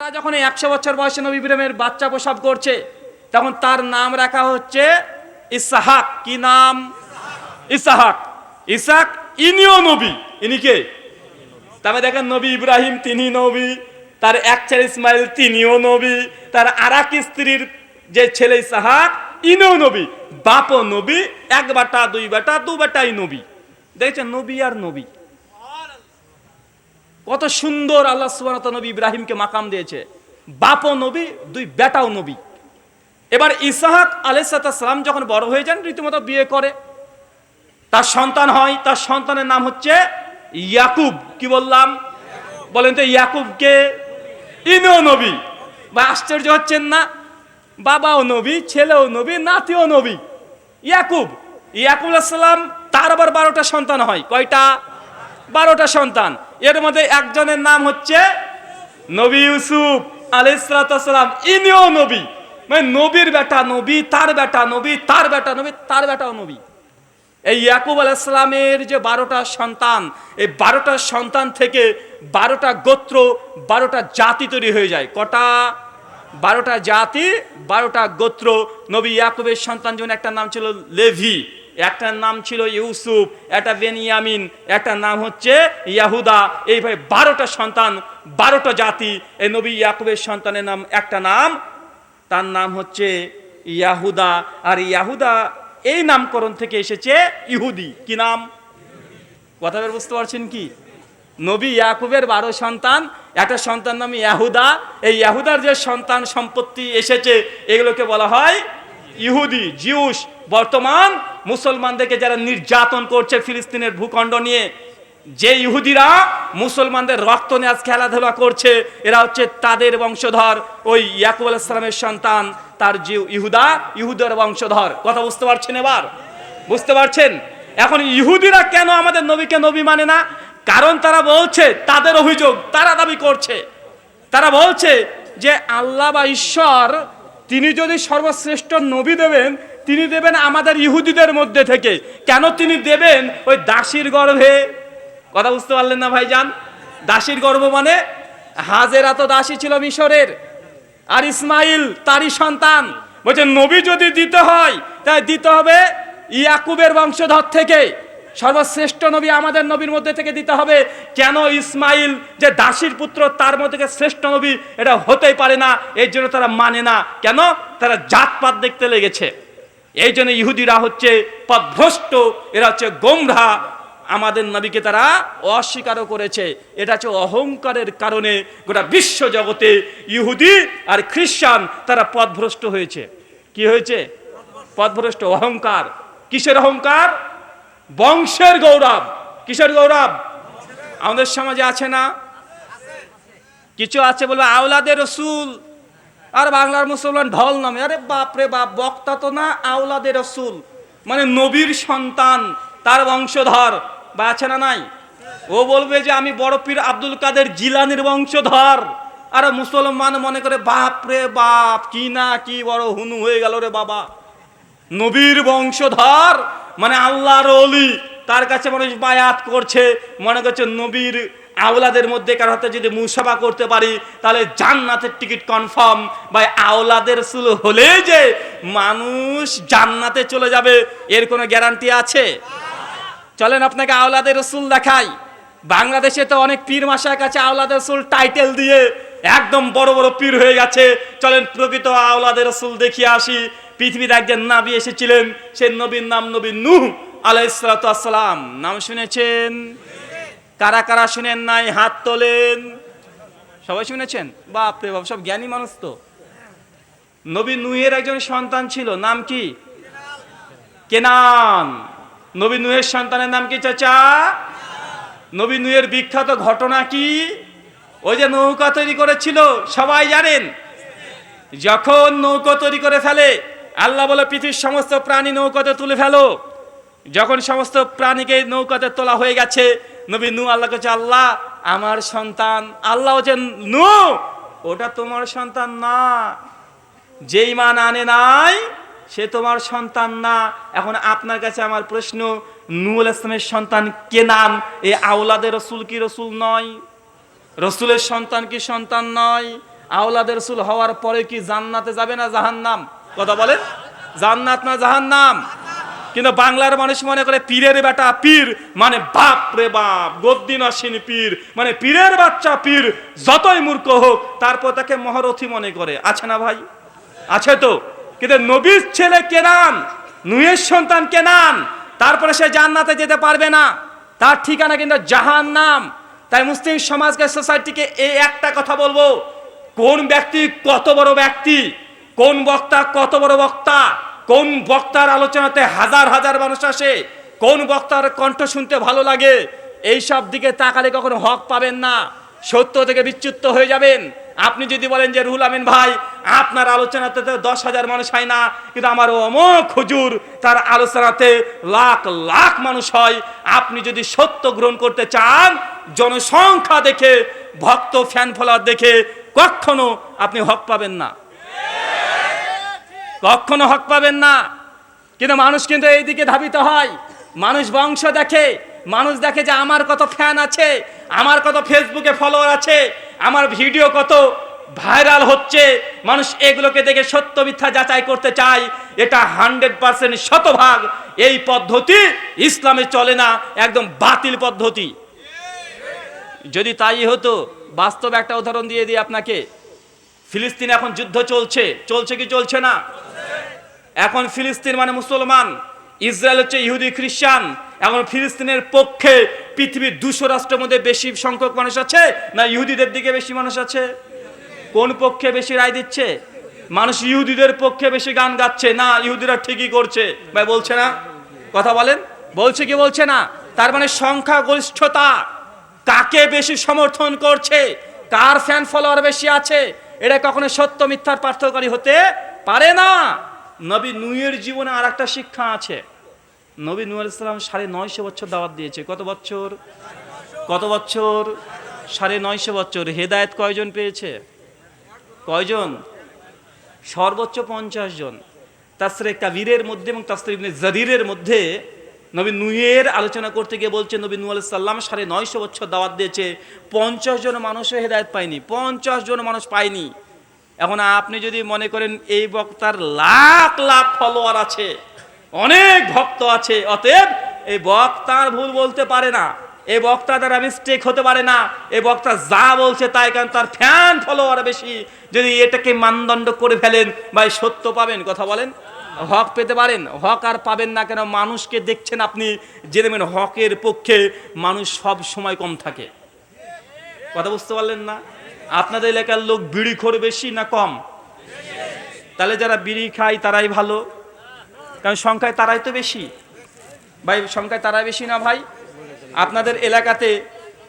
তারা যখন একশো বছর বয়সে নবী ইব্রাহিমের বাচ্চা প্রসব করছে, তখন তার নাম রাখা হচ্ছে ইসাহাক। কি নাম? ইসাহাক। ইসাক ইনিও নবী। ইনি কে? তবে দেখেন নবী ইব্রাহিম তিনি নবী, তার এক ছেলে ইসমাইল তিনিও নবী, তার আর এক স্ত্রীর যে ছেলে ইসাহাক, ইনিও নবী। বাপও নবী, এক বাটা, দুই বাটা, দু বাটাই নবী। দেখছেন নবী আর নবী। কত সুন্দর আল্লাহ সুবানত নবী ইব্রাহিমকে মাকাম দিয়েছে। বাপও নবী, দুই বেটাও নবী। এবার ইসাহাক আলাইসালাম যখন বড় হয়ে যান, রীতিমতো বিয়ে করে। তার সন্তান হয়, তার সন্তানের নাম হচ্ছে ইয়াকুব। কি বললাম? বলেন তো ইয়াকুবকে ইনো নবী। বা আশ্চর্য হচ্ছেন না? বাবাও নবী, ছেলেও নবী, নাতিও নবী। ইয়াকুব ইয়াকুব আসসালাম তার আবার বারোটা সন্তান হয়। কয়টা? বারোটা সন্তান। এর মধ্যে একজনের নাম হচ্ছে নবী ইউসুফ আলাইসালাম ইনিও নবী। মানে নবীর বেটা নবী, তার বেটা নবী, তার বেটা নবী, তার বেটাও নবী। এই ইয়াকুব আলাইসালামের যে বারোটা সন্তান, এই বারোটা সন্তান থেকে বারোটা গোত্র, বারোটা জাতি তৈরি হয়ে যায়। কটা? বারোটা জাতি, বারোটা গোত্র। নবী ইয়াকুবের সন্তান যেমন একটা নাম ছিল লেভি। একটার নাম ছিল ইউসুফ, একটা বেনিয়ামিন, একটা নাম হচ্ছে ইয়াহুদা। এইভাবে বারোটা সন্তান, বারোটা জাতি এই নবী ইয়াকুবের সন্তানের নাম, একটা নাম, তার নাম হচ্ছে ইয়াহুদা। আর ইয়াহুদা এই নামকরণ থেকে এসেছে ইহুদি। কি নাম? কথা বুঝতে পারছেন কি? নবী ইয়াকুবের বারো সন্তান, একটা সন্তান নাম ইয়াহুদা। এই ইয়াহুদার যে সন্তান সম্পত্তি এসেছে, এগুলোকে বলা হয় ইহুদি, জিউস। বর্তমান মুসলমানদেরকে যারা নির্যাতন করছে ফিলিস্তিনের ভূখণ্ড নিয়ে, যে ইহুদিরা মুসলমানদের রক্ত নিয়ে আজ খেলাধুলা করছে, এরা হচ্ছে তাদের বংশধর, ওই ইয়াকুব আলাইসালামের সন্তান, তার যে ইহুদা, ইহুদের বংশধর। কথা বুঝতে পারছেন এবার? বুঝতে পারছেন? এখন ইহুদিরা কেন আমাদের নবীকে নবী মানে না? কারণ তারা বলছে, তাদের অভিযোগ, তারা দাবি করছে। তারা বলছে যে আল্লাহ বা ঈশ্বর, তিনি যদি সর্বশ্রেষ্ঠ নবী দেবেন তিনি দেবেন আমাদের ইহুদিদের মধ্যে থেকে। কেন তিনি দেবেন? ওই দাসীর গর্ভে। কথা বুঝতে পারলেন না ভাইজান? দাসীর গর্ভ মানে হাজেরা তো দাসী ছিল মিশরের, আর ইসমাইল তারই সন্তান। বলছে নবী যদি দিতে হয়, তাই দিতে হবে ইয়াকুবের বংশধর থেকে। সর্বশ্রেষ্ঠ নবী আমাদের নবীর মধ্যে থেকে দিতে হবে। কেন ইসমাইল যে দাসীর পুত্র, তার মধ্যে থেকে শ্রেষ্ঠ নবী, এটা হতেই পারে না। এর জন্য তারা মানে না। কেন? তারা জাতপাত দেখতে লেগেছে। এই জন্য ইহুদিরা হচ্ছে পদভ্রষ্ট, এরা হচ্ছে গোমরা। আমাদের নবীকে তারা অস্বীকারও করেছে। এটা হচ্ছে অহংকারের কারণে গোটা বিশ্ব জগতে ইহুদি আর খ্রিস্টান তারা পথভ্রষ্ট হয়েছে। কি হয়েছে? পথভ্রষ্ট অহংকার। কিসের অহংকার? বংশের গৌরব। কিসের গৌরব? আমাদের সমাজে আছে না? কিছু আছে বলবে, আওলাদের রসুল। আর বাংলার মুসলমান ঢল নামে। আরে বাপ রে বাপ, বক্তা তো না আওলাদের রসুল। মানে নবীর সন্তান, তার বংশধর। বা আছে না নাই? ও বলবে যে আমি বড় পীর আব্দুল কাদের জিলানির বংশধর। আর মুসলমান মনে করে, বাপ রে বাপ, কি না কি বড় হুনু হয়ে গেল রে বাবা। নবীর বংশধর মানে আল্লাহর অলি তার কাছে মানুষ বায়াত করছে। মনে করছে নবীর আওলাদের মধ্যে কারও হাতে যদি মুসাফা করতে পারি, তাহলে জান্নাতের টিকিট কনফার্ম বা আওলাদের সুল হলে যে মানুষ জান্নাতে চলে যাবে, এর কোনো গ্যারান্টি আছে? চলেন আপনাকে আওলাদের রসুল দেখাই। বাংলাদেশে তো অনেক পীর মাসার কাছে আওলাদের রসুল টাইটেল দিয়ে একদম বড় বড় পীর হয়ে গেছে। চলেন প্রকৃত আওলাদের রসুল দেখিয়ে আসি। পৃথিবীর একজন নাবি এসেছিলেন, সে নবীর নাম নবী নূহ আলাইসালাম নাম শুনেছেন? কারা কারা শুনেন নাই, হাত তোলেন। সবাই শুনেছেন? বাপরে বাপ, সব জ্ঞানী মানুষ তো। নবী নুহের একজন সন্তান ছিল, নাম কি? কেনান। নবী নুহের সন্তানের নাম কি, চাচা? নবী নুহের বিখ্যাত ঘটনা কি? ওই যে নৌকা তৈরি করেছিল, সবাই জানেন? যখন নৌকা তৈরি করে ফেলে, আল্লাহ বলে, পৃথিবীর সমস্ত প্রাণী নৌকাতে তুলে ফেলো। যখন সমস্ত প্রাণীকে নৌকাতে তোলা হয়ে গেছে নবী নু আল্লাহ কাছে আল্লাহ, আমার সন্তান, আল্লাহ হচ্ছেন নু ওটা তোমার সন্তান না। যেই মান আনে নাই, সে তোমার সন্তান না। এখন আপনার কাছে আমার প্রশ্ন নুল ইসলামের সন্তান কে নাম? এই আওলাদের রসুল কি রসুল নয়? রসুলের সন্তান কি সন্তান নয়? আওলাদের রসুল হওয়ার পরে কি জান্নাতে যাবে না জাহান্নাম? কথা বলেন? জান্নাত না জাহান্নাম? কিন্তু বাংলার মানুষ মনে করে পীরের বেটা পীর মানে বাপ রে বাপ গদ্দিন আসেন পীর মানে পীরের বাচ্চা পীর, যতই মূর্খ হোক, তারপর তাকে মহারথী মনে করে। আছে না ভাই? আছে তো? কিন্তু নবীর ছেলে কেনান নুয়ের সন্তান কেনান তারপরে সে জান্নাতে যেতে পারবে না। তার ঠিকানা কিন্তু জাহান নাম তাই মুসলিম সমাজকে, সোসাইটিকে এই একটা কথা বলব। কোন ব্যক্তি কত বড় ব্যক্তি? কোন বক্তা কত বড় বক্তা? কোন বক্তার আলোচনাতে হাজার হাজার মানুষ আসে? কোন বক্তার কণ্ঠ শুনতে ভালো লাগে? এই সব দিকে তাকালে কখনো হক পাবেন না। সত্য থেকে বিচ্যুত হয়ে যাবেন। আপনি যদি বলেন যে, রুহুল আমিন ভাই, আপনার আলোচনাতে তো দশ হাজার মানুষ হয় না, কিন্তু আমার অমক হুজুর, তার আলোচনাতে লাখ লাখ মানুষ হয়। আপনি যদি সত্য গ্রহণ করতে চান, জনসংখ্যা দেখে, ভক্ত ফ্যান ফলার দেখে, কখনো আপনি হক পাবেন না। কখনো হক পাবেন না। কিন্তু মানুষ কিন্তু এইদিকে ধাবিত হয়। মানুষ বংশ দেখে, মানুষ দেখে যে আমার কত ফ্যান আছে, আমার কত ফেসবুকে ফলোয়ার আছে, আমার ভিডিও কত ভাইরাল হচ্ছে। মানুষ এগুলোকে দেখে সত্য মিথ্যা যাচাই করতে চায়। এটা হান্ড্রেড পার্সেন্ট শতভাগ এই পদ্ধতি ইসলামে চলে না, একদম বাতিল পদ্ধতি। যদি তাই হতো, বাস্তব একটা উদাহরণ দিয়ে দিই আপনাকে। ফিলিস্তিনে এখন যুদ্ধ চলছে। চলছে কি চলছে না? এখন ফিলিস্তিন মানে মুসলমান। ইসরায়েল হচ্ছে ইহুদি, খ্রিস্টান। এখন ফিলিস্তিনের পক্ষে পৃথিবীর দুশো রাষ্ট্রের মধ্যে বেশি সংখ্যক মানুষ আছে না ইহুদিদের দিকে বেশি মানুষ আছে? কোন পক্ষে বেশি রায় দিচ্ছে? মানুষ ইহুদিদের পক্ষে বেশি গান গাচ্ছে। না, ইহুদিরা ঠিকই করছে। ভাই, বলছে না? কথা বলেন। বলছে কি বলছে না? তার মানে সংখ্যাগরিষ্ঠতা কাকে বেশি সমর্থন করছে? কার ফ্যান ফলোয়ার বেশি আছে? এটা কখনো সত্য, মিথ্যার পার্থক্যকারী হতে পারে না। নবী নুয়ের জীবনে আর একটা শিক্ষা আছে। নবী নূর ইসলাম সাড়ে নয়শো বছর দাওয়াত দিয়েছে। কত বছর? কত বছর? সাড়ে নয়শো বছর। হেদায়ত কয়জন পেয়েছে? কয়জন? সর্বোচ্চ পঞ্চাশ জন। তাসরে কাবিরের মধ্যে এবং তাসরে ইবনে জারিরের মধ্যে নবী নুয়ের আলোচনা করতে গিয়ে বলছে, নবী নু সাল্লাম সাড়ে নয়শো বছর দাওয়াত দিয়েছে। পঞ্চাশ জন মানুষও হেদায়ত পায়নি। পঞ্চাশ জন মানুষ পায়নি। এখন আপনি যদি মনে করেন এই বক্তার লাখ লাখ ফলোয়ার আছে, অনেক ভক্ত আছে, অতএব এই বক্তার ভুল বলতে পারে না। এই বক্তা দ্বারা মিস্টেক হতে পারে না। এই বক্তা যা বলছে তাই কারণ তার ফ্যান ফলোয়ার বেশি। যদি এটাকে মানদণ্ড করে ফেলেন, ভাই সত্য পাবেন, কথা বলেন? হক পেতে পারেন, হক আর পাবেন না কেন মানুষকে দেখছেন আপনি জেনে নেবেন হকের পক্ষে মানুষ সব সময় কম থাকে। কথা বুঝতে পারলেন না? আপনাদের এলাকার লোক বিড়ি খোর বেশি না কম? তাহলে যারা বিড়ি খায়, তারাই ভালো। কারণ সংখ্যায় তারাই তো বেশি। ভাই, সংখ্যায় তারাই বেশি না ভাই? আপনাদের এলাকাতে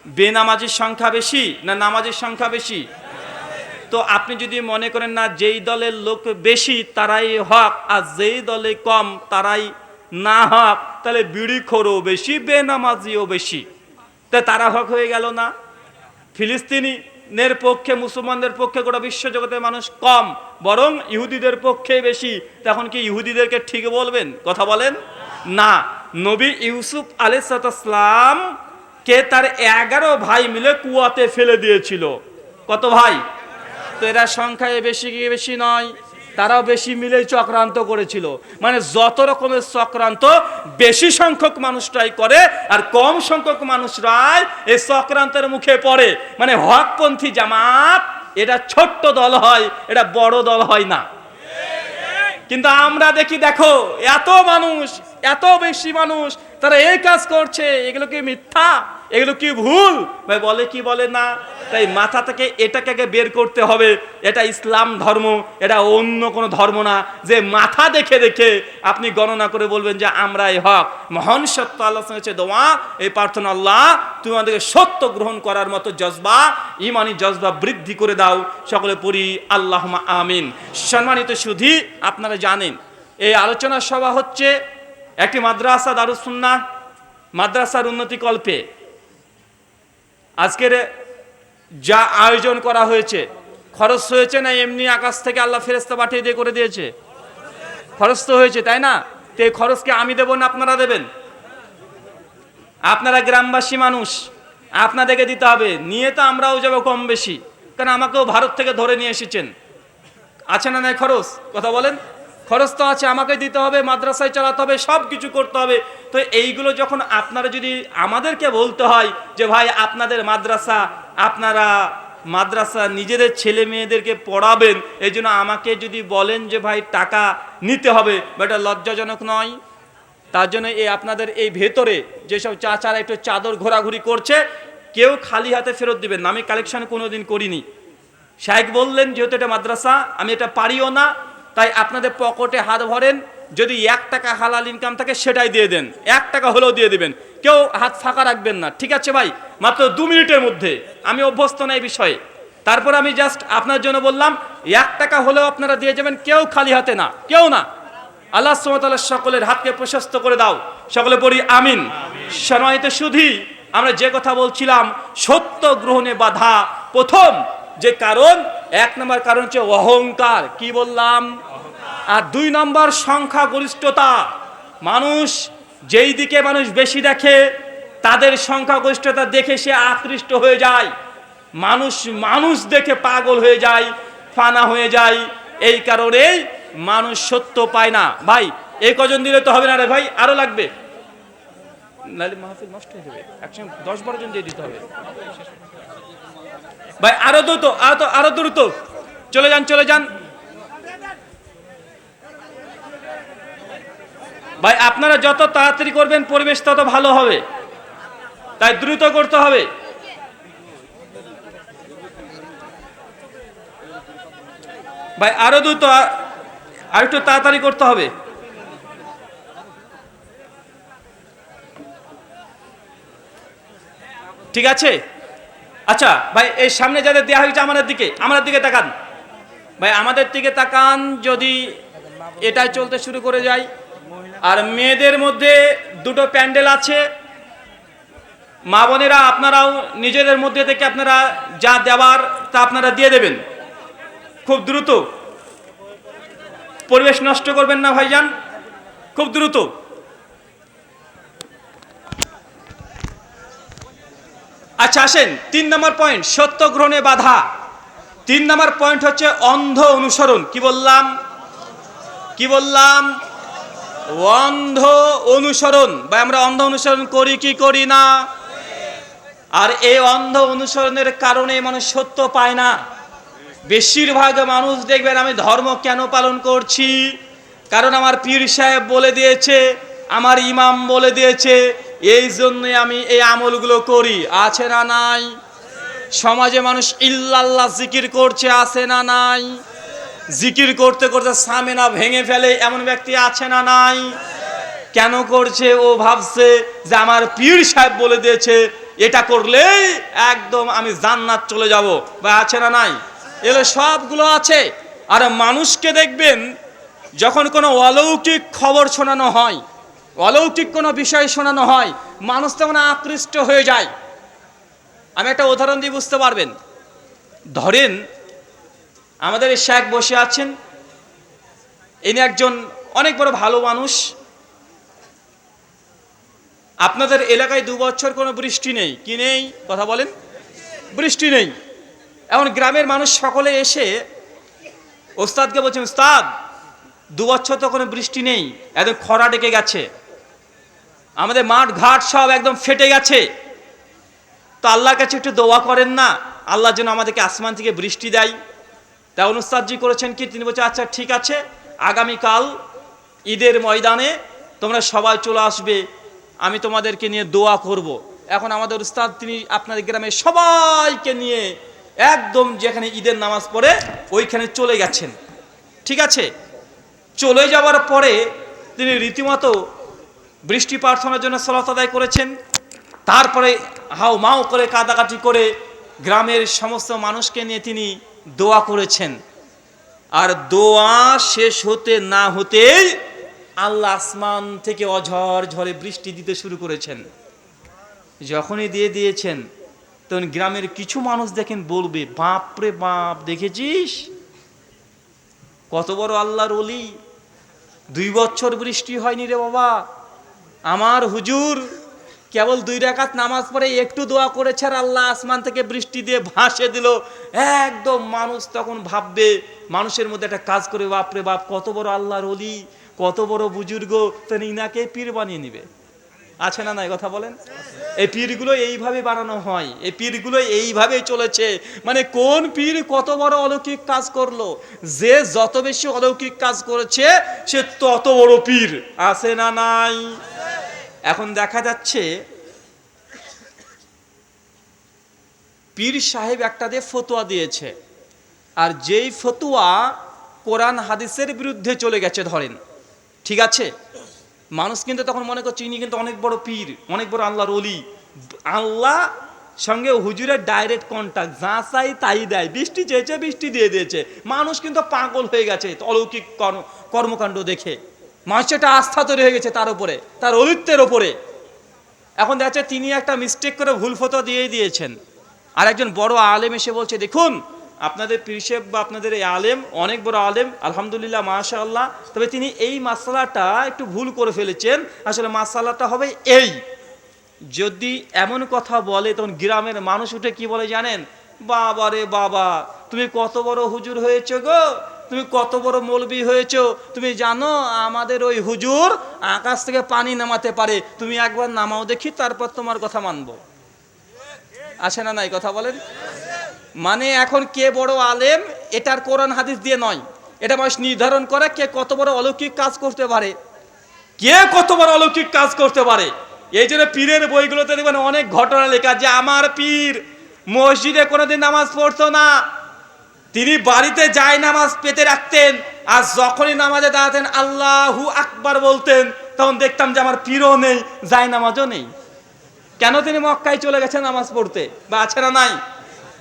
বেনামাজির সংখ্যা বেশি না নামাজের সংখ্যা বেশি? তো আপনি যদি মনে করেন না, যেই দলের লোক বেশি, তারাই হক, আর যেই দলে কম, তারাই না হক, তাহলে বিড়ি খোরও বেশি, বেনামাজিও বেশি। তা তারা হক হয়ে গেল না? ফিলিস্তিনিদের পক্ষে, মুসলমানদের পক্ষে গোটা বিশ্বজগতের মানুষ কম, বরং ইহুদিদের পক্ষে বেশি। তখন কি ইহুদিদেরকে ঠিক বলবেন? কথা বলেন? না। নবী ইউসুফ আলাইসালাম কে তার এগারো ভাই মিলে কুয়াতে ফেলে দিয়েছিল। কত ভাই? তো এরা সংখ্যায় বেশি কি বেশি নয়। তারাও বেশি মিলেই চক্রান্ত করেছিল। মানে যত রকমের চক্রান্ত, বেশি সংখ্যক মানুষরাই করে আর কম সংখ্যক মানুষরাই এই চক্রান্তের মুখে পড়ে। মানে হকপন্থী জামাত, এটা ছোট্ট দল হয়, এটা বড় দল হয় না। কিন্তু আমরা দেখি, দেখো, এত মানুষ, এত বেশি মানুষ, তারা এই কাজ করছে, এগুলো কি মিথ্যা? এগুলো কি ভুল? ভাই, বলে কি বলে না? তাই মাথা থেকে এটাকে আগে বের করতে হবে। এটা ইসলাম ধর্ম, এটা অন্য কোনো ধর্ম না। যে মাথা দেখে দেখে আপনি গণনা করে বলবেন যে আমরা এই হক। মহান সত্য আল্লাহ হচ্ছে দোয়া। এই প্রার্থনা আল্লাহ, তুমি আমাদেরকে সত্য গ্রহণ করার মতো জজবা, ইমানি জজবা বৃদ্ধি করে দাও। সকলে পড়ি আল্লাহ আমিন। সম্মানিত সুধী, আপনারা জানেন, এই আলোচনা সভা হচ্ছে একটি মাদ্রাসা দারুসুন্না মাদ্রাসার উন্নতি কল্পে। আজকের যা আয়োজন করা হয়েছে, খরচ হয়েছে না এমনি আকাশ থেকে আল্লাহ ফেরেস্তা পাঠিয়ে দিয়ে করে দিয়েছে? খরচ তো হয়েছে, তাই না? তো এই খরচকে আমি দেবো না আপনারা দেবেন? আপনারা গ্রামবাসী মানুষ, আপনাদেরকে দিতে হবে। নিয়ে তো আমরাও যাব কম বেশি। কারণ আমাকেও ভারত থেকে ধরে নিয়ে এসেছেন। আছে না নাই খরচ? কথা বলেন। খরচ তো আছে, আমাকে দিতে হবে, মাদ্রাসায় চালাতে হবে সব কিছু করতে হবে। তো এইগুলো যখন আপনারা যদি আমাদেরকে বলতে হয় যে, ভাই, আপনাদের মাদ্রাসা, আপনারা মাদ্রাসা নিজেদের ছেলে মেয়েদেরকে পড়াবেন, এই জন্য আমাকে যদি বলেন যে, ভাই, টাকা নিতে হবে বা এটা লজ্জাজনক নয়। তার জন্য এই আপনাদের এই ভেতরে যেসব চাচারা একটু চাদর ঘোরাঘুরি করছে, কেউ খালি হাতে ফেরত দিবেন আমি কালেকশন কোনোদিন করিনি। শাহেক বললেন, যেহেতু এটা মাদ্রাসা, আমি এটা পারিও না তাই আপনাদের পকেটে হাত ভরেন, যদি এক টাকা হালাল ইনকাম থাকে সেটাই দিয়ে দেন। এক টাকা হলেও দিয়ে দিবেন। কেউ হাত ফাঁকা রাখবেন না। ঠিক আছে ভাই? মাত্র দু মিনিটের মধ্যে। আমি অভ্যস্ত না এই বিষয়ে। তারপর আমি জাস্ট আপনার জন্য বললাম, এক টাকা হলেও আপনারা দিয়ে যাবেন, কেউ খালি হাতে না। কেউ না। আল্লাহ সুমতাল্লাহ সকলের হাতকে প্রশস্ত করে দাও। সকলে পড়ি, আমিন। সম্মানিত সুধি, আমরা যে কথা বলছিলাম, সত্য গ্রহণে বাধা। প্রথম যে কারণ, এক নম্বর কারণ হচ্ছে অহংকার। কি বললাম? আর দুই নম্বর সংখ্যাগরিষ্ঠতা। মানুষ যেই দিকে মানুষ বেশি দেখে, তাদের সংখ্যাগরিষ্ঠতা দেখে সে আকৃষ্ট হয়ে যায়। মানুষ মানুষ দেখে পাগল হয়ে যায়, ফানা হয়ে যায়। এই কারণেই মানুষ সত্য পায় না। ভাই, এই কজন দিলে তো হবে না রে ভাই? আরও লাগবে। ভাই, আরও দ্রুত আরও দ্রুত। চলে যান চলে যান। ভাই, আপনারা যত তাড়াতাড়ি করবেন, পরিবেশ তত ভালো হবে। তাই দ্রুত করতে হবে। ভাই, আরও দ্রুত আর একটু তাড়াতাড়ি করতে হবে। ঠিক আছে? আচ্ছা ভাই, এই সামনে যাদের দেওয়া হয়েছে আমাদের দিকে আমাদের দিকে তাকান। ভাই, আমাদের দিকে তাকান যদি এটাই চলতে শুরু করে যায়। আর মেয়েদের মধ্যে দুটো প্যান্ডেল আছে। মা বোনেরা, আপনারাও নিজেদের মধ্যে থেকে আপনারা যা দেওয়ার তা আপনারা দিয়ে দেবেন। খুব দ্রুত। পরিবেশ নষ্ট করবেন না ভাইজান। খুব দ্রুত। আচ্ছা আসেন। তিন নম্বর পয়েন্ট, সত্য গ্রহণে বাধা। তিন নম্বর পয়েন্ট হচ্ছে অন্ধ অনুসরণ। কি বললাম? কি বললাম? অন্ধ অনুসরণ, বা আমরা অন্ধ অনুসরণ করি কি করি না? আর এই অন্ধ অনুসরণের কারণে মানুষ সত্য পায় না। বেশিরভাগ মানুষ দেখবেন, আমি ধর্ম কেন পালন করছি? কারণ আমার পীর সাহেব বলে দিয়েছে, আমার ইমাম বলে দিয়েছে, এই জন্যই আমি এই আমলগুলো করি। আছে না নাই? সমাজে মানুষ ইল্লাল্লাহ জিকির করছে, আছে না নাই? জিকির করতে করতে সামেনা ভেঙে ফেলে, এমন ব্যক্তি আছে না নাই? কেন করছে? ও ভাবছে যে আমার পীর সাহেব বলে দিয়েছে, এটা করলেই একদম আমি জান্নাত চলে যাব। বা আছে না নাই? এলে সবগুলো আছে। আর মানুষকে দেখবেন, যখন কোনো অলৌকিক খবর শোনানো হয়, অলৌকিক কোনো বিষয় শোনানো হয়, মানুষ তেমন আকৃষ্ট হয়ে যায়। আমি একটা উদাহরণ দিয়ে বুঝতে পারবেন। ধরেন আমাদের এই শেখ বসে আছেন। ইনি একজন অনেক বড় ভালো মানুষ। আপনাদের এলাকায় দু বছর কোনো বৃষ্টি নেই। কি নেই? কথা বলেন। বৃষ্টি নেই। এমন গ্রামের মানুষ সকলে এসে ওস্তাদকে বলছেন, ওস্তাদ, দু বছর তো কোনো বৃষ্টি নেই। একদম খরা ডেকে গেছে। আমাদের মাঠ ঘাট সব একদম ফেটে গেছে। তো আল্লাহর কাছে একটু দোয়া করেন না। আল্লাহ যেন আমাদেরকে আসমান থেকে বৃষ্টি দেয়। তা অনুস্তাদজি করেছেন কি? তিনি বলছেন আচ্ছা ঠিক আছে, আগামীকাল ঈদের ময়দানে তোমরা সবাই চলে আসবে, আমি তোমাদেরকে নিয়ে দোয়া করব। এখন আমাদের উস্তাদ, তিনি আপনাদের গ্রামে সবাইকে নিয়ে একদম যেখানে ঈদের নামাজ পড়ে, ওইখানে চলে গেছেন। ঠিক আছে? চলে যাওয়ার পরে তিনি রীতিমতো বৃষ্টি প্রার্থনার জন্য সলাত আদায় করেছেন। তারপরে হাও মাও করে কাদাকাটি করে গ্রামের সমস্ত মানুষকে নিয়ে তিনি দোয়া করেছেন। আর দোয়া শেষ হতে না হতেই আল্লাহ আসমান থেকে অঝর ঝরে বৃষ্টি দিতে শুরু করেছেন। যখনই দিয়ে দিয়েছেন, তখন গ্রামের কিছু মানুষ দেখেন বলবে বাপরে বাপ, দেখেছিস? কত বড় আল্লাহর অলি দুই বছর বৃষ্টি হয়নি রে বাবা। আমার হুজুর কেবল দুই রাকাত নামাজ পড়ে একটু দোয়া করেছে আর আল্লাহ আসমান থেকে বৃষ্টি দিয়ে ভাসে দিল। একদম মানুষ তখন ভাববে, মানুষের মধ্যে একটা কাজ করে বাপরে বাপ, কত বড় আল্লাহর অলি কত বড় বুজুর্গ, তেন ইনাকে পীর বানিয়ে নিবে। আছে না নাই কথা বলেন? এই পীরগুলো এইভাবে বানানো হয়, এই পীরগুলো এইভাবেই চলেছে। মানে কোন পীর কত বড় অলৌকিক কাজ করল? যে যত বেশি অলৌকিক কাজ করেছে, সে তত বড় পীর। আছে না নাই? এখন দেখা যাচ্ছে পীর সাহেব একটা দিয়ে ফতোয়া দিয়েছে। আর যেই ফতোয়া কোরআন হাদিসের বিরুদ্ধে চলে গেছে ধরেন, ঠিক আছে? মানুষ কিন্তু তখন মনে করছে ইনি কিন্তু অনেক বড় পীর, অনেক বড় আল্লাহর অলি আল্লাহ সঙ্গে হুজুরের ডাইরেক্ট কন্ট্যাক্ট যা চাই তাই দেয়। বৃষ্টি চেয়েছে, বৃষ্টি দিয়ে দিয়েছে। মানুষ কিন্তু পাগল হয়ে গেছে অলৌকিক কর্ম- কর্মকাণ্ড দেখে। মানুষের একটা আস্থা তৈরি হয়ে গেছে তার উপরে, তার অলিত্বের ওপরে এখন দেখা যাচ্ছে তিনি একটা মিস্টেক করে ভুল ফতো দিয়েই দিয়েছেন। আর একজন বড় আলেম এসে বলছে, দেখুন, আপনাদের পিরসেব বা আপনাদের এই আলেম, অনেক বড় আলেম, আলহামদুলিল্লাহ মাশা আল্লাহ তবে তিনি এই মাসালাটা একটু ভুল করে ফেলেছেন। আসলে মাসালাটা হবে এই, যদি এমন কথা বলে তখন গ্রামের মানুষ উঠে কি বলে জানেন? বাবা রে বাবা, তুমি কত বড় হুজুর হয়েছো গো তুমি কত বড় মৌলবি হয়েছো? তুমি জানো আমাদের ওই হুজুর আকাশ থেকে পানি নামাতে পারে। তুমি একবার নামাও দেখি, তারপর তোমার কথা মানবো। আসে না নাই কথা বলেন? মানে এখন কে বড় আলেম, এটার কোরআন হাদিস দিয়ে নয়। এটা মানুষ নির্ধারণ করে কে কত বড় অলৌকিক কাজ করতে পারে। কে কত বড় অলৌকিক কাজ করতে পারে। এই জন্য পীরের বইগুলোতে দেখবেন অনেক ঘটনা লেখা যে আমার পীর মসজিদে কোনোদিন নামাজ পড়তো না। তিনি বাড়িতে যায় নামাজ পেতে রাখতেন, আর যখনই নামাজে দাঁড়াতেন, আল্লাহু আকবার বলতেন, তখন দেখতাম যে আমার পীরও নেই, যায় নামাজও নেই। কেন তিনি মক্কায় চলে গেছেন নামাজ পড়তে? বা আছে না নাই?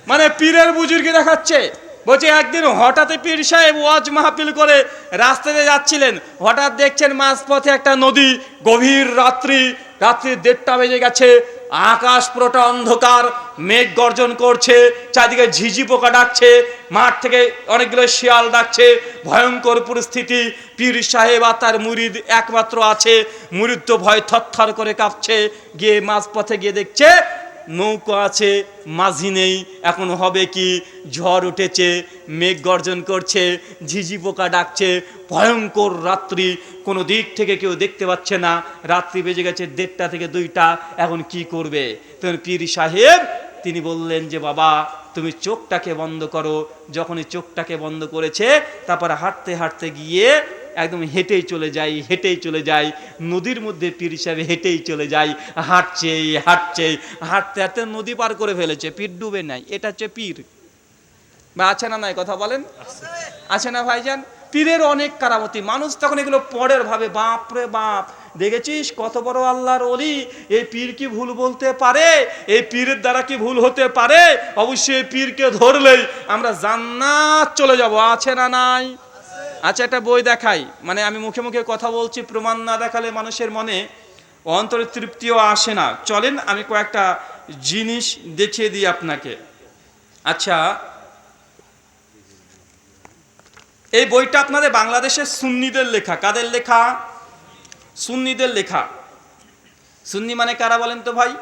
মানে পীরের বুজুর্গি দেখাচ্ছে, বলছে, একদিন হঠাৎ পীর সাহেব ওয়াজ মাহফিল করে রাস্তাতে যাচ্ছিলেন। হঠাৎ দেখছেন মাঝপথে একটা নদী, গভীর রাত্রি রাত্রি দেড়টা বেজে গেছে। আকাশ পুরোটা অন্ধকার, মেঘ গর্জন করছে, চারিদিকে ঝিঝি পোকা ডাকছে, মাঠ থেকে অনেকগুলো শিয়াল ডাকছে, ভয়ঙ্কর পরিস্থিতি। পীর সাহেব আর তার মুরিদ একমাত্র আছে, মুরিদ তো ভয় থরথর করে কাঁপছে, গিয়ে মাঝপথে গিয়ে দেখছে নৌকো আছে, মাঝি নেই। এখন হবে কি? ঝড় উঠেছে, মেঘ গর্জন করছে, ঝিঝি পোকা ডাকছে, ভয়ঙ্কর রাত্রি। কোনো দিক থেকে কেউ দেখতে পাচ্ছে না। রাত্রি বেজে গেছে দেড়টা থেকে দুইটা। এখন কি করবে? তখন পীর সাহেব, তিনি বললেন যে, বাবা, তুমি চোখটাকে বন্ধ করো। যখনই চোখটাকে বন্ধ করেছে, তারপর হাঁটতে হাঁটতে গিয়ে একদম হেঁটেই চলে যাই, হেঁটেই চলে যাই। নদীর মধ্যে পীর হিসাবে হেঁটেই চলে যাই। হাঁটছে হাঁটছে, হাঁটতে হাঁটতে নদী পার করে ফেলেছে। পীর ডুবে নাই। এটা হচ্ছে পীর। বা আছে না নাই? কথা বলেন। আছে না ভাইজান? পীরের অনেক কারামতি। মানুষ তখন এগুলো পরের ভাবে, বাপ রে বাপ। দেখেছিস কত বড় আল্লাহর অলি এই পীর কি ভুল বলতে পারে? এই পীরের দ্বারা কি ভুল হতে পারে? অবশ্যই পীরকে ধরলেই আমরা জান্নাত চলে যাব। আছে না নাই? আচ্ছা একটা বই দেখাই। মানে আমি মুখে মুখে কথা বলছি, প্রমাণ না দেখালে মানুষের মনে অন্তরে তৃপ্তিও আসে না। চলেন, আমি কয়েকটা জিনিস দেখিয়ে দিই আপনাকে। আচ্ছা এই বইটা আপনাদের বাংলাদেশের সুন্নিদের লেখা। কাদের লেখা? সুন্নিদের লেখা। সুন্নি মানে কারা বলেন তো ভাই?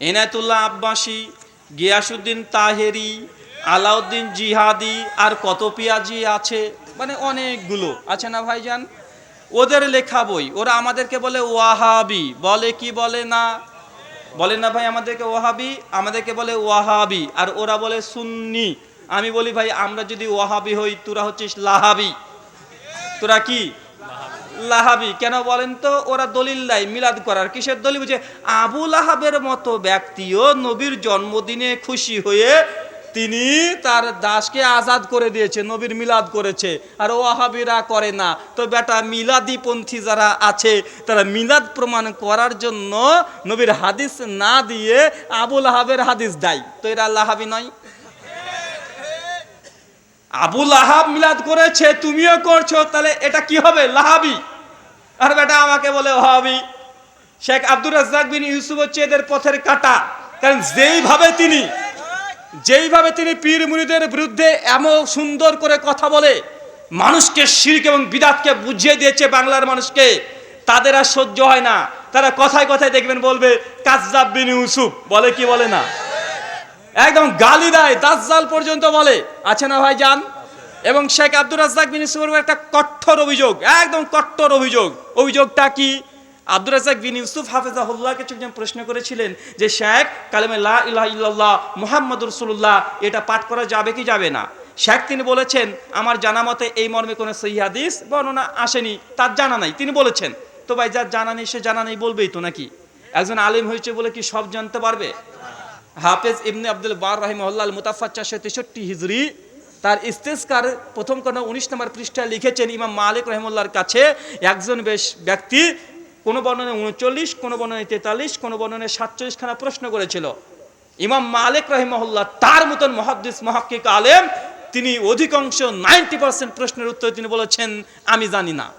এনায়তুল্লাহ আব্বাসী, গিয়াসুদ্দিন তাহেরি, আলাউদ্দিন জিহাদি, আর কত পিয়াজি আছে? মানে অনেকগুলো। আছে না ভাইজান? ওদের লেখা বই। ওরা আমাদেরকে বলে ওয়াহাবি। বলে কি বলে না? বলে না ভাই আমাদেরকে ওয়াহাবি? আমাদেরকে বলে ওয়াহাবি। আর ওরা বলে সুন্নি। আমি বলি ভাই, আমরা যদি ওয়াহাবি হই, তোরা হচ্ছিস লাহাবি। তোরা কি? লাহাবি। কেন বলেন তো? ওরা দলিল নাই মিলাদ করার। কিসের দলিল? বুঝে আবু লাহাবের মতো ব্যক্তিও নবীর জন্মদিনে খুশি হয়ে তিনি তার দাসকে আজাদ করে দিয়েছে, নবীর মিলাদ করেছে। আর ওয়াহাবিরা করে না। তো বেটা মিলাদি পন্থী যারা আছে, তারা মিলাদ প্রমাণ করার জন্য নবীর হাদিস না দিয়ে আবুল আহাবের হাদিস দেয়। তো এরা লাহাবি নয়। আবুল আহাব মিলাদ করেছে, তুমিও করছ, তাহলে এটা কি হবে? লাহাবি আর বেটা আমাকে বলে ওহাবি শেখ আব্দুর রাজ্জাক বিন ইউসুফ হচ্ছে এদের পথের কাটা। কারণ যেইভাবে তিনি যেইভাবে তিনি পীর মুরিদের বিরুদ্ধে এমন সুন্দর করে কথা বলে, মানুষকে শিরক এবং বিদাতকে বুঝিয়ে দিয়েছে বাংলার মানুষকে, তাদের আর সহ্য হয় না। তারা কথায় কথায় দেখবেন বলবে, কাজজাব বিন ইউসুফ, বলে কি বলে না? একদম গালি দেয়, দাজ্জাল পর্যন্ত বলে। আছে না ভাই যান এবং শেখ আব্দুর রাজ্জাক বিন ইউসুফের একটা কঠোর অভিযোগ, একদম কঠোর অভিযোগ। অভিযোগটা কি? আব্দুর রাজ্জাক বিন ইউসুফ হাফেজাহুল্লাহকে একজন প্রশ্ন করেছিলেন যে, শেখ, কালেমে লা ইলাহা মুহাম্মদ রসুল্লাহ এটা পাঠ করা যাবে কি যাবে না? শেখ, তিনি বলেছেন, আমার জানা মতে এই মর্মে কোনো সহি হাদিস বর্ণনা আসেনি, তার জানা নাই। তিনি বলেছেন, তো ভাই, যার জানা নেই, সে জানা নেই বলবেই তো নাকি? একজন আলিম হয়েছে বলে কি সব জানতে পারবে? হাফেজ ইবনে আব্দুল বার রাহিমহল্লাহ মুতাফা চারশো তেষট্টি হিজড়ি তার ইস্তেস্কার প্রথম কোন উনিশ নম্বর পৃষ্ঠায় লিখেছেন ইমাম মালিক রহমুল্লাহর কাছে, একজন বেশ ব্যক্তি কোনো বর্ণনে উনচল্লিশ, কোনো বর্ণনে তেতাল্লিশ, কোনো বর্ণনে সাতচল্লিশ খানা প্রশ্ন করেছিল। ইমাম মালিক রহিমহল্লা তার মতন মহাদ্দিস, মহাক্কিক আলেম, তিনি অধিকাংশ নাইনটি পার্সেন্ট প্রশ্নের উত্তর তিনি বলেছেন, আমি জানি না।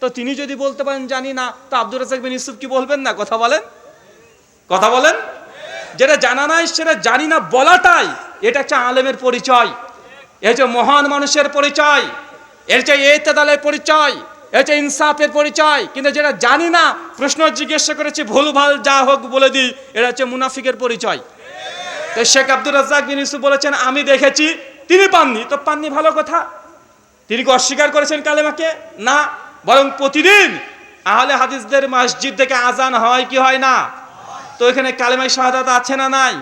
তো তিনি যদি বলতে পারেন, জানি না, তো আব্দুর রাজাক বিন ইউসুফ কি বলবেন না? কথা বলেন। কথা বলেন। যেটা জানা নাই, সেটা জানি না বলাটাই। এটা একটা আলেমের পরিচয়। এটা মহান মানুষের পরিচয়। এর হচ্ছে এতেদালের পরিচয়। এটা ইনসাফের পরিচয়, কিন্তু যেটা জানি না, প্রশ্ন জিজ্ঞাসা করেছি, ভুলভাল যা হোক বলে দিই। এটা হচ্ছে মুনাফিকের পরিচয়। তো শেখ আব্দুর রাজ্জাক ইউসুফ বলেছেন, আমি দেখেছি, তিনি পাননি। তো পাননি ভালো কথা। তিনি কি অস্বীকার করেছেন কালেমাকে? না। বরং প্রতিদিন আহলে হাদিসদের মসজিদ থেকে আজান হয় কি হয় না? তো এখানে কালেমাই শাহাদাত আছে না নাই?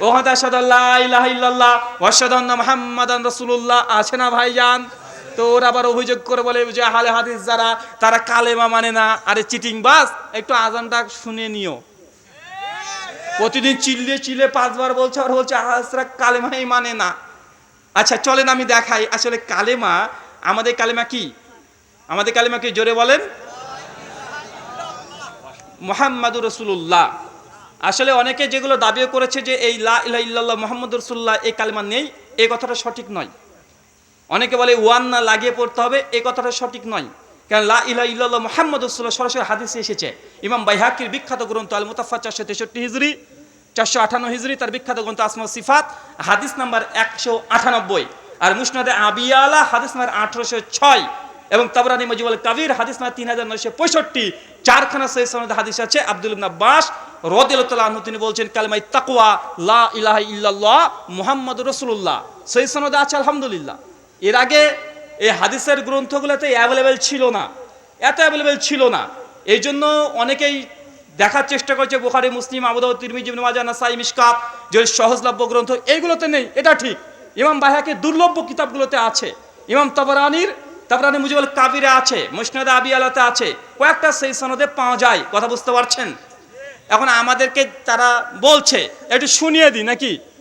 ওহাদ আসাদাল্লাহ ইলাহা ইল্লাল্লাহ, ওয়াশহাদু মুহাম্মাদান রাসূলুল্লাহ, আছে না ভাইজান? তো ওরা আবার অভিযোগ করে বলে যে আহলে হাদিস যারা, তারা কালেমা মানে না। আরে চিটিং বাস, একটু আজানটা শুনে নিও। প্রতিদিন চিল্লে চিল্লে পাঁচবার বলছে, আর বলছে আহাসরা কালেমাই মানে না। আচ্ছা চলেন আমি দেখাই। আসলে কালেমা, আমাদের কালেমা কি? আমাদের কালেমা কি জোরে বলেন? মোহাম্মদুর রসুল্লাহ আসলে অনেকে যেগুলো দাবিও করেছে যে এই লা ইল্লাল্লাহ মোহাম্মদ রসুল্লাহ এই কালেমা নেই, এই কথাটা সঠিক নয়। অনেকে বলে ওয়ান না লাগিয়ে পড়তে হবে এই কথাটা সঠিক নয়। কারণ লা ইল্লাল্লাহ মোহাম্মদ রসুল্লাহ সরাসরি হাদিসে এসেছে। ইমাম বাইহাকির বিখ্যাত গ্রন্থ আল মুতাফা চারশো তেষট্টি হিজড়ি চারশো আঠান্ন হিজড়ি তার বিখ্যাত গ্রন্থ আসমা সিফাত, হাদিস নাম্বার একশো আটানব্বই। আর মুসনাদে আবিয়ালা, হাদিস নাম্বার আঠারোশো ছয়। এবং তাবরানি মজিবুল কাবির, হাদিস নাম্বার তিন হাজার নয়শো পঁয়ষট্টি। চারখানা সহি সনদ হাদিস আছে, আব্দুল ইবনে আব্বাস রদিয়াল্লাহু আনহু, তিনি বলছেন কালেমাই তাকওয়া, লা ইলাহা ইল্লাল্লাহ মুহাম্মদ রাসূলুল্লাহ। সহি সনদে আছে, আলহামদুলিল্লাহ। এর আগে এই হাদিসের গ্রন্থগুলোতে অ্যাভেলেবেল ছিল না। এত অ্যাভেলেবেল ছিল না। এই জন্য অনেকেই দেখার চেষ্টা করছে বুখারি, মুসলিম, আবুদাউদ, তিরমিজি মাজাহ, নাসাই, মিশকাত যে সহজলভ্য গ্রন্থ, এইগুলোতে নেই। এটা ঠিক। ইমাম বাহাকে দুর্লভ্য কিতাবগুলোতে আছে। ইমাম তবরানির, তাবরানি মুজিবুল কাবিরে আছে, মুসনাদ আবি আলাতে আছে। কয়েকটা সেই সনদে পাওয়া যায়। কথা বুঝতে পারছেন? এখন আমাদেরকে তারা বলছে, একটু শুনিয়ে দিই নাকি?